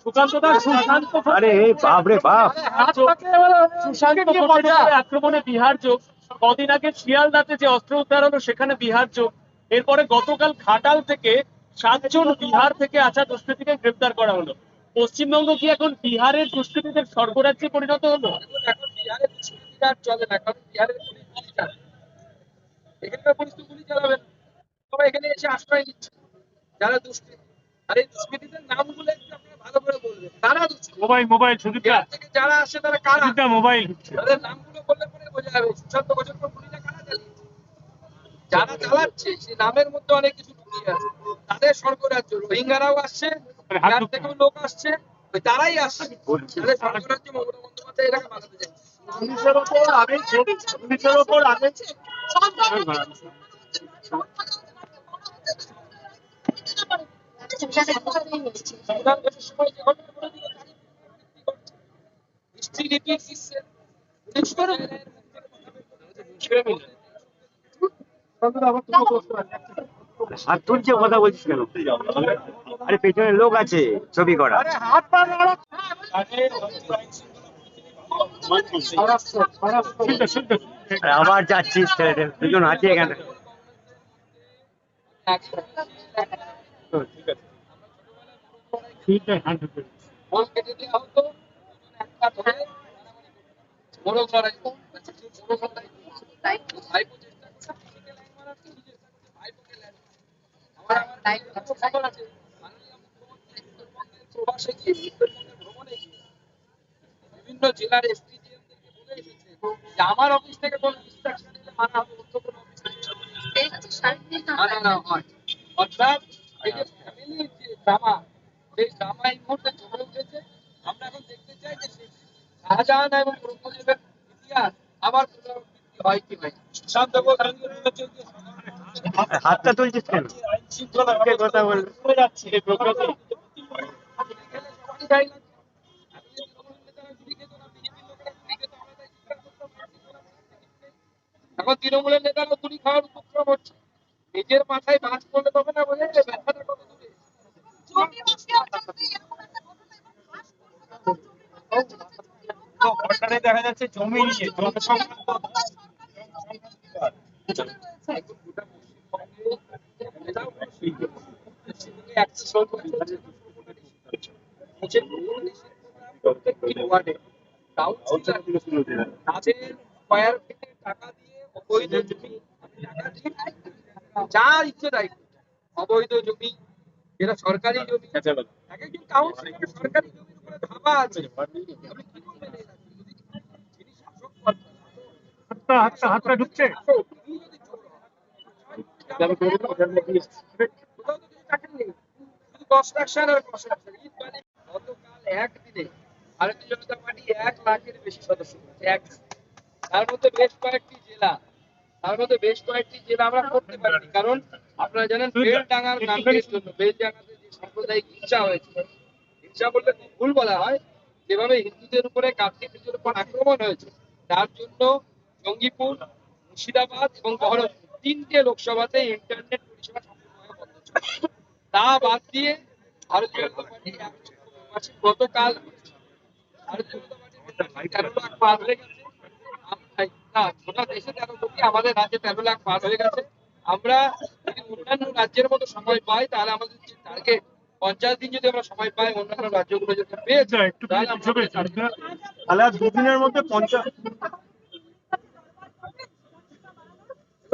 সুকান্ত আরে বাপ। রে বাপ আক্রমণে বিহার যোগ। কদিন আগে শিয়ালদাতে যে অস্ত্র উদ্ধার হলো সেখানে বিহার যোগ। এরপরে গতকাল ঘাটাল থেকে সাতজন বিহার থেকে আসা দুষ্কৃতীকে গ্রেপ্তার করা হলো। পশ্চিমবঙ্গ কি এখন বিহারের দুষ্কৃতীদের স্বর্গরাজ্যে পরিণত হলো? এখন বিহারের চলে না কারণ বিহারের পুলিশ এখানকার পুলিশ তো গুলি চালাবে না। এখানে এসে আশ্রয় নিচ্ছে। যারা দুষ্কৃতি আর এই দুষ্কৃতীদের নামগুলো একটু আপনারা ভালো করে বলবেন কারা মোবাইল মোবাইল সুদীপটা থেকে যারা আসছে তারা কারা? সুদীপটা মোবাইল তাদের নামগুলো বললে পরে বোঝা যাবে সুশান্ত বছর পর গুলিটা কারা চালিয়েছে যারা চালাচ্ছে সেই নামের মধ্যে অনেক কিছু লুকিয়ে আছে। তাদের স্বর্গরাজ্য রোহিঙ্গারাও আসছে থেকেও লোক আসছে ওই তারাই আসছে। তাদের স্বর্গরাজ্য মমতা বন্দ্যোপাধ্যায় এটাকে বাঁচাতে চাইছে। পুলিশের ওপর পুলিশের ওপর দেশের সময় যে করে কথা বলছিস কেন? আরে পেছনে লোক আছে ছবি করা। আরে আবার যাচ্ছিস দুজন আছে এখানে। ঠিক আছে। হান্ড্রেড বল কেটে দেওয়া হতো ধরে বড় লড়াই বড় লড়াই ভাইপো চেষ্টা করছে নিজেকে লাইন মারার কি নিজের সাথে ভাইপোকে লাইন আমার আমার লাইন খবর আছে। মাননীয় মুখ্যমন্ত্রী উত্তরবঙ্গের প্রবাসে গিয়ে উত্তরবঙ্গের ভ্রমণে গিয়ে বিভিন্ন জেলার এসপিডিএমদেরকে বলে এসেছে যে আমার অফিস থেকে কোনো ইনস্ট্রাকশন এলে মানা হবে অন্য কোনো অফিস থেকে মানা না হয় অর্থাৎ এই যে ফ্যামিলির যে ড্রামা সেই ড্রামা এই মুহূর্তে জমে উঠেছে আমরা এখন দেখতে চাই যে শাহজাহান এবং ব্রহ্মদেবের ইতিহাস আবার পুনরাবৃত্তি হয় কি নয় সুশান্ত হাতটা তুলছিস কেন কথা বলবে? এখন তৃণমূলের নেতারা তুলি খাওয়ার উপক্রম হচ্ছে। নিজের মাথায় বাজ পড়লে তবে না বোঝা যাবে ব্যথাটা কত দূরে ঘটনায় দেখা যাচ্ছে জমি নিয়ে জমি সংক্রান্ত এখন গোটা পশ্চিমবঙ্গে নেতাও পশ্চিমবঙ্গে একশো সত্তর হাজার হচ্ছে প্রত্যেকটি ওয়ার্ডে কাউন্সিলর তাদের স্কয়ার ফিটে টাকা দিয়ে অবৈধ জমি টাকা যা ইচ্ছে তাই অবৈধ জমি যেটা সরকারি জমি এক একজন কাউন্সিলর সরকারি জমির উপরে ধাবা আছে আপনি কি বলবেন এই রাজ্যে? যদি যিনি শাসক পদ হাতটা হাতটা হাতটা ঢুকছে শাসক, তিনি যদি চোর হন, কোথাও তো কিছু চাকরি নেই শুধু কনস্ট্রাকশন জেলা আমরা করতে পারিনি কারণ আপনারা জানেন হয়েছে ভুল বলা হয় যেভাবে হিন্দুদের উপরে কার্তিকদের উপর আক্রমণ হয়েছে তার জন্য জঙ্গিপুর মুর্শিদাবাদ এবং বহরমপুর। তিনটে লোকসভাতে ইন্টারনেট পরিষেবা সম্পূর্ণভাবে বন্ধ ছিল। তা বাদ দিয়ে ভারতীয় জনতা পার্টি গতকাল ভারতীয় জনতা পার্টির তেরো লাখ পার হয়ে গেছে। আমরা- গোটা দেশে তেরো কোটি আমাদের রাজ্যে তেরো লাখ পার হয়ে গেছে। আমরা যদি অন্যান্য রাজ্যের মতো সময় পাই তাহলে আমাদের যে টার্গেট পঞ্চাশ দিন যদি আমরা সময় পাই অন্যান্য রাজ্যগুলো যদি একটু তাহলে আমরা দুদিনের মধ্যে পঞ্চাশ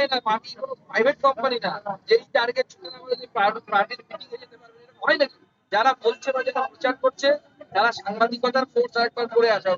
হয় না পার্টি কোনো প্রাইভেট কোম্পানি না। যেই টার্গেট ছুটে পার্টির মিটিং এ যেতে পারবে হয় নাকি যারা বলছে বা যারা প্রচার করছে, তারা সাংবাদিকতার ফোর্স একবার করে আসা